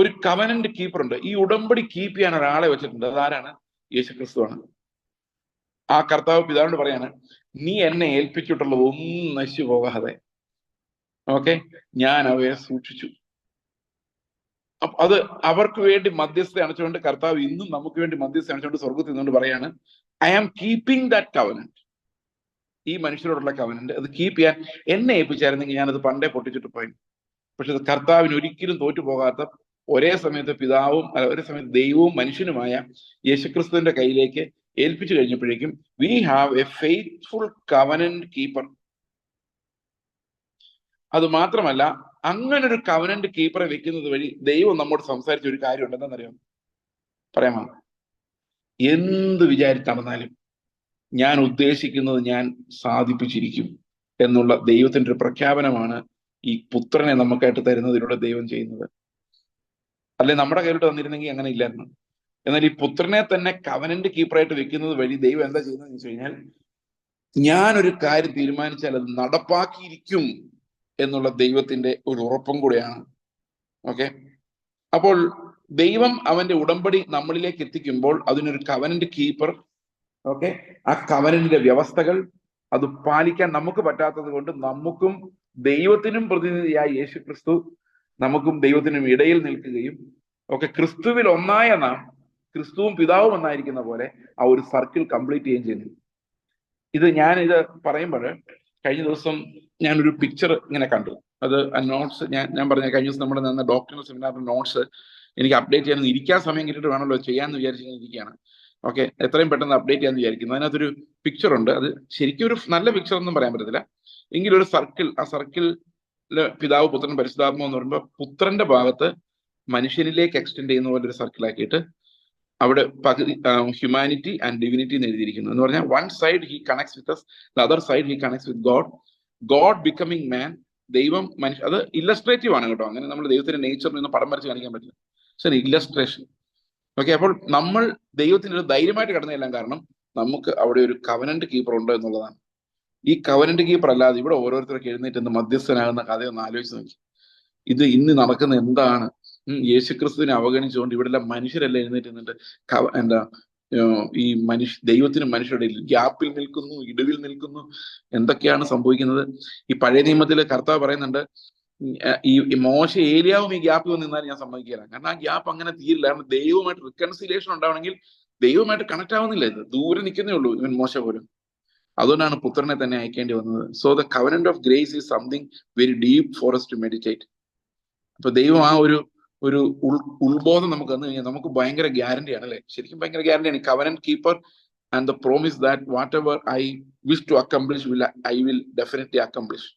ഒരു കവനന്റ് കീപ്പർ ഉണ്ട്. ഈ ഉടമ്പടി കീപ്പ് ചെയ്യാൻ ഒരാളെ വെച്ചിട്ടുണ്ട്. അതാരാണ്? യേശു ക്രിസ്തുവാണ് ആ കർത്താവ് പിതാവിനോട് പറയാണ് നീ എന്നെ ഏൽപ്പിച്ചിട്ടുള്ളത് ഒന്നും നശിച്ചു പോകാതെ. ഓക്കെ? ഞാൻ അവയെ സൂക്ഷിച്ചു. അപ്പൊ അത് അവർക്ക് വേണ്ടി മധ്യസ്ഥ അണച്ചുകൊണ്ട് കർത്താവ് ഇന്നും നമുക്ക് വേണ്ടി മധ്യസ്ഥ അണച്ചുകൊണ്ട് സ്വർഗത്തിൽ നിന്നുകൊണ്ട് പറയാണ് I am keeping that covenant ഈ മനുഷ്യരോടുള്ള കവനന്റ് അത് കീപ്പ് ചെയ്യാൻ എന്നെ ഏൽപ്പിച്ചായിരുന്നെങ്കിൽ ഞാനത് പണ്ടേ പൊട്ടിച്ചിട്ട് പോയി. പക്ഷെ അത് കർത്താവിന് ഒരിക്കലും തോറ്റു പോകാത്ത ഒരേ സമയത്ത് പിതാവും അല്ല, ഒരേ സമയത്ത് ദൈവവും മനുഷ്യനുമായ യേശുക്രിസ്തുവിന്റെ കയ്യിലേക്ക് ഏൽപ്പിച്ചു കഴിഞ്ഞപ്പോഴേക്കും we have a faithful covenant keeper അത് മാത്രമല്ല അങ്ങനെ ഒരു കവനന്റ് കീപ്പറെ വെക്കുന്നത് വഴി ദൈവം നമ്മോട് സംസാരിച്ച ഒരു കാര്യം ഉണ്ടെന്നറിയാം പറയാമോ എന്ത് വിചാരിച്ച് നടന്നാലും ഞാൻ ഉദ്ദേശിക്കുന്നത് ഞാൻ സാധിപ്പിച്ചിരിക്കും എന്നുള്ള ദൈവത്തിന്റെ ഒരു പ്രഖ്യാപനമാണ് ഈ പുത്രനെ നമുക്കായിട്ട് തരുന്നതിലൂടെ ദൈവം ചെയ്യുന്നത്. അല്ലെ നമ്മുടെ കയ്യിലോട്ട് വന്നിരുന്നെങ്കിൽ അങ്ങനെ ഇല്ലായിരുന്നു. എന്നാൽ ഈ പുത്രനെ തന്നെ കവനന്റ് കീപ്പറായിട്ട് വെക്കുന്നത് വഴി ദൈവം എന്താ ചെയ്യുന്നത് വെച്ച് കഴിഞ്ഞാൽ ഞാനൊരു കാര്യം തീരുമാനിച്ചാൽ അത് നടപ്പാക്കിയിരിക്കും. എന്നുള്ള ദൈവത്തിന്റെ ഒരു ഉറപ്പും കൂടെയാണ്. ഓക്കെ? അപ്പോൾ ദൈവം അവന്റെ ഉടമ്പടി നമ്മളിലേക്ക് എത്തിക്കുമ്പോൾ അതിനൊരു കവനന്റ് കീപ്പർ ഓക്കെ? ആ കവനന്റിന്റെ വ്യവസ്ഥകൾ അത് പാലിക്കാൻ നമുക്ക് പറ്റാത്തത് കൊണ്ട് നമുക്കും ദൈവത്തിനും പ്രതിനിധിയായ യേശു ക്രിസ്തു നമുക്കും ദൈവത്തിനും ഇടയിൽ നിൽക്കുകയും ഒക്കെ ക്രിസ്തുവിൽ ഒന്നായ നാം ക്രിസ്തുവും പിതാവും ഒന്നായിരിക്കുന്ന പോലെ ആ ഒരു സർക്കിൾ കംപ്ലീറ്റ് ചെയ്യുകയും ചെയ്യുന്നു. ഇത് ഞാൻ ഇത് പറയുമ്പോൾ കഴിഞ്ഞ ദിവസം ഞാനൊരു പിക്ചർ ഇങ്ങനെ കണ്ടു. അത് നോട്ട്സ് ഞാൻ ഞാൻ പറഞ്ഞ കഴിഞ്ഞ ദിവസം നമ്മുടെ നിന്ന് ഡോക്ടറിന്റെ സെമിനാറിന്റെ നോട്ട്സ് എനിക്ക് അപ്ഡേറ്റ് ചെയ്യാൻ ഇരിക്കാൻ സമയം കിട്ടിയിട്ട് വേണമല്ലോ ചെയ്യാന്ന് വിചാരിച്ചിങ്ങനെ ഇരിക്കുകയാണ്. ഓക്കെ എത്രയും പെട്ടെന്ന് അപ്ഡേറ്റ് ചെയ്യാൻ വിചാരിക്കുന്നു. അതിനകത്തൊരു പിക്ചർ ഉണ്ട്. അത് ശരിക്കും ഒരു നല്ല പിക്ചർ ഒന്നും പറയാൻ പറ്റത്തില്ല. എങ്കിലും ഒരു സർക്കിൾ ആ സർക്കിൾ പിതാവ് പുത്രൻ പരിശുദ്ധാത്മ എന്ന് പറയുമ്പോൾ പുത്രന്റെ ഭാഗത്ത് മനുഷ്യനിലേക്ക് എക്സ്റ്റെൻഡ് ചെയ്യുന്ന പോലെ ഒരു സർക്കിൾ ആക്കിയിട്ട് അവിടെ പകുതി ഹ്യൂമാനിറ്റി ആൻഡ് ഡിവിനിറ്റി എന്ന് എഴുതിയിരിക്കുന്നു. എന്ന് പറഞ്ഞാൽ one side he connects with the other side he connects with God God becoming man ദൈവം മനുഷ്യ അത് ഇല്ലസ്ട്രേറ്റീവ് ആണ് കേട്ടോ. അങ്ങനെ നമ്മൾ ദൈവത്തിന്റെ നേച്ചറിൽ നിന്ന് പടം വരച്ച് കാണിക്കാൻ പറ്റില്ല. ശരി ഇല്ലസ്ട്രേഷൻ ഓക്കെ അപ്പോൾ നമ്മൾ ദൈവത്തിന്റെ ഒരു ധൈര്യമായിട്ട് കടന്നെല്ലാം കാരണം നമുക്ക് അവിടെ ഒരു കവനന്റ് കീപ്പർ ഉണ്ട് എന്നുള്ളതാണ്. ഈ കവനന്റ് കീപ്പർ അല്ലാതെ ഇവിടെ ഓരോരുത്തർക്ക് എഴുന്നേറ്റ് മധ്യസ്ഥനാകുന്ന കഥയൊന്ന് ആലോചിച്ച് നോക്കി. ഇത് ഇന്ന് നടക്കുന്ന എന്താണ്? യേശുക്രിസ്തുവിനെ അവഗണിച്ചുകൊണ്ട് ഇവിടെ എല്ലാം മനുഷ്യരെല്ലാം എഴുന്നേറ്റ് നിന്നിട്ട് എന്താ ഈ മനുഷ്യ ദൈവത്തിന് മനുഷ്യരുടെ ഗ്യാപ്പിൽ നിൽക്കുന്നു ഇടിവിൽ നിൽക്കുന്നു എന്തൊക്കെയാണ് സംഭവിക്കുന്നത്? ഈ പഴയ നിയമത്തിൽ കർത്താവ് പറയുന്നുണ്ട് ഈ മോശ ഏലിയാവും ഈ ഗ്യാപ്പിൽ നിന്നാൽ ഞാൻ സമ്മതിക്കില്ല കാരണം ആ ഗ്യാപ്പ് അങ്ങനെ തീരില്ല. കാരണം ദൈവമായിട്ട് റിക്കൺസിലേഷൻ ഉണ്ടാവണമെങ്കിൽ ദൈവമായിട്ട് കണക്ട് ആവുന്നില്ല ഇത്. ദൂരെ നിൽക്കുന്നേ ഉള്ളൂ ഇവൻ മോശ പോലും. അതുകൊണ്ടാണ് പുത്രനെ തന്നെ അയക്കേണ്ടി വന്നത്. So the covenant of grace is something very deep for meditate അപ്പൊ ദൈവം ആ ഒരു ഒരു ഉൾ ഉൾബോധം നമുക്ക് വന്നു കഴിഞ്ഞാൽ നമുക്ക് ഭയങ്കര ഗ്യാരണ്ടിയാണ് അല്ലെ? ശരിക്കും ഭയങ്കര ഗ്യാരണ്ടിയാണ്. Covenant keeper and the promise that whatever I wish to accomplish will I will definitely accomplish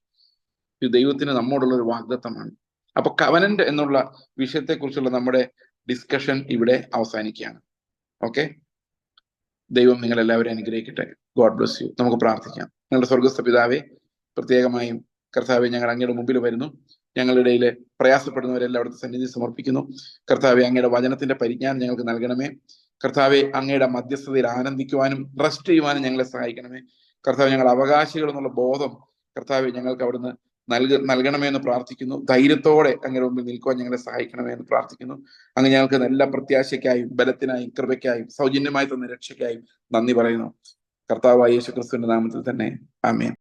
ഇത് ദൈവത്തിന് നമ്മോടുള്ള ഒരു വാഗ്ദത്തമാണ്. അപ്പൊ കവനന്റ് എന്നുള്ള വിഷയത്തെക്കുറിച്ചുള്ള നമ്മുടെ ഡിസ്കഷൻ ഇവിടെ അവസാനിക്കുകയാണ്. ഓക്കെ ദൈവം നിങ്ങൾ എല്ലാവരെയും അനുഗ്രഹിക്കട്ടെ. ഗോഡ് ബ്ലസ് യു നമുക്ക് പ്രാർത്ഥിക്കാം. നിങ്ങളുടെ സ്വർഗസ്ഥ പിതാവെ പ്രത്യേകമായും കർത്താവെ ഞങ്ങൾ അങ്ങയുടെ മുമ്പിൽ വരുന്നു. ഞങ്ങളുടെ ഇടയിൽ പ്രയാസപ്പെടുന്നവരെല്ലാം അവിടുത്തെ സന്നിധി സമർപ്പിക്കുന്നു. കർത്താവെ അങ്ങയുടെ വചനത്തിന്റെ പരിജ്ഞാനം ഞങ്ങൾക്ക് നൽകണമേ. കർത്താവെ അങ്ങയുടെ മധ്യസ്ഥതയിൽ ആനന്ദിക്കുവാനും റെസ്റ്റ് ചെയ്യുവാനും ഞങ്ങളെ സഹായിക്കണമേ. കർത്താവ് ഞങ്ങൾ അവകാശികൾ എന്നുള്ള ബോധം കർത്താവെ ഞങ്ങൾക്ക് അവിടുന്ന് നൽക നൽകണമേ എന്ന് പ്രാർത്ഥിക്കുന്നു. ധൈര്യത്തോടെ അങ്ങയുടെ മുമ്പിൽ നിൽക്കുവാൻ ഞങ്ങളെ സഹായിക്കണമേ എന്ന് പ്രാർത്ഥിക്കുന്നു. അങ്ങ് ഞങ്ങൾക്ക് നല്ല പ്രത്യാശയ്ക്കായും ബലത്തിനായും കൃപയ്ക്കായും സൗജന്യമായി തന്ന രക്ഷയ്ക്കായും നന്ദി പറയുന്നു. കർത്താവായ യേശു ക്രിസ്തുവിന്റെ നാമത്തിൽ തന്നെ. ആമേൻ.